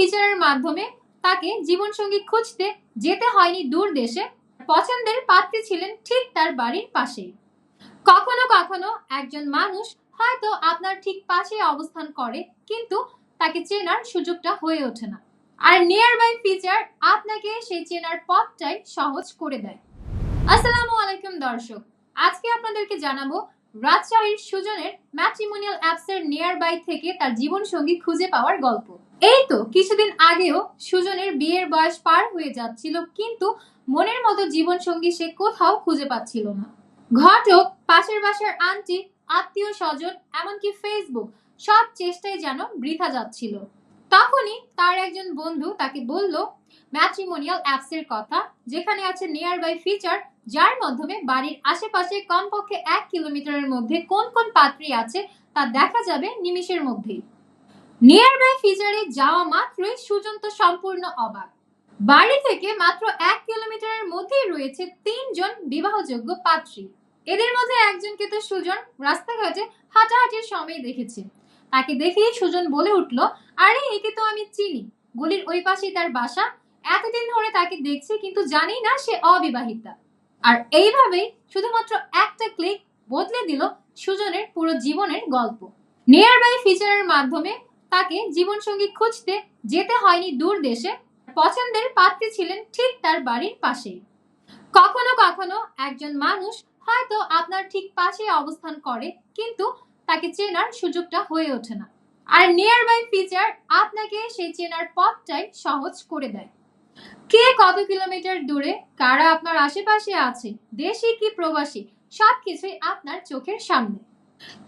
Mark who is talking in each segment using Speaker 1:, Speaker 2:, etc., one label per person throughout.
Speaker 1: ফিচারের মাধ্যমে তাকে জীবনসঙ্গী খুঁজতে যেতে হয়নি দূর দেশে। পছন্দের পাত্রী ছিলেন ঠিক তার বাড়ির পাশেই। কখনো কখনো একজন মানুষ হয়তো আপনার ঠিক পাশে অবস্থান করে, কিন্তু তাকে চেনার সুযোগটা হয়ে ওঠে না। আর নিয়ার বাই ফিচার আপনাকে সেই চেনার পথটাই সহজ করে দেয়। আসসালামু আলাইকুম দর্শক, আজকে আপনাদেরকে জানাব রাজশাহীর সুজনের ম্যাট্রিমোনিয়াল অ্যাপস এর নিয়ার বাই থেকে তার জীবন সঙ্গী খুঁজে পাওয়ার গল্প। এই তো কিছুদিন আগেও সুজনের বিয়ের বয়স পার হয়ে যাচ্ছিল, কিন্তু মনের মতো জীবন সঙ্গী সে কোথাও খুঁজে পাচ্ছিল না। ঘটক, পাশের বাসার আন্টি আত্মীয় স্বজন এমনকি ফেসবুক সব চেষ্টাই যেন বৃথা যাচ্ছিল। তখনই তার একজন বন্ধু তাকে বলল ম্যাট্রিমোনিয়াল অ্যাপস এর কথা, যেখানে আছে নিয়ার বাই ফিচার যার মাধ্যমে বাড়ির আশেপাশে কমপক্ষে এক কিলোমিটারের মধ্যে কোন কোন পাত্রী আছে, তা দেখা যাবে নিমিষের মধ্যেই। নিয়ার বাই ফিচারে যাওয়া মাত্রই সুজন তো সম্পূর্ণ অবাক। বাড়ি থেকে মাত্র এক কিলোমিটারের মধ্যেই রয়েছে তিনজন বিবাহযোগ্য পাত্রী। এদের মধ্যে একজনকে তো সুজন, রাস্তাঘাটে হাঁটাহাঁটির সময় দেখেছে। তাকে দেখেই সুজন বলে উঠল, আরে, একে তো আমি চিনি। গলির ওই পাশেই তার বাসা। এতদিন ধরে তাকে দেখছি, কিন্তু জানি না সে অবিবাহিতা। আর এইভাবেই শুধুমাত্র একটা ক্লিক বদলে দিল সুজনের পুরো জীবনের গল্প। নিয়ার বাই ফিচারের মাধ্যমে তাকে জীবনসঙ্গী খুঁজতে যেতে হয়নি দূর দেশে। পছন্দের পাত্রী ছিলেন ঠিক তার বাড়ির পাশেই। কখনো কখনো একজন মানুষ হয়তো আপনার ঠিক পাশে অবস্থান করে, কিন্তু তাকে চেনার সুযোগটা হয়ে ওঠে না। আর নিয়ার বাই ফিচার আপনাকে সেই চেনার পথটাই সহজ করে দেয়। কে কত কিলোমিটার দূরে, কারা আপনার আশেপাশে আছে, দেশি কি প্রবাসী, সবকিছুই আপনার চোখের সামনে।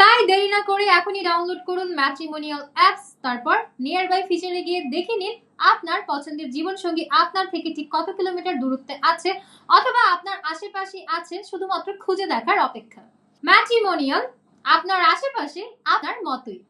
Speaker 1: তাই দেরি না করে এখনই ডাউনলোড করুন ম্যাট্রিমোনিয়াল অ্যাপস তারপর নিয়ার বাই ফিচারে গিয়ে দেখে নিন আপনার পছন্দের জীবনসঙ্গী আপনার থেকে ঠিক কত কিলোমিটার দূরত্বে আছে অথবা আপনার আশেপাশে আছে শুধুমাত্র খুঁজে দেখার অপেক্ষা। ম্যাট্রিমোনিয়াল আপনার আশেপাশে আপনার মতোই।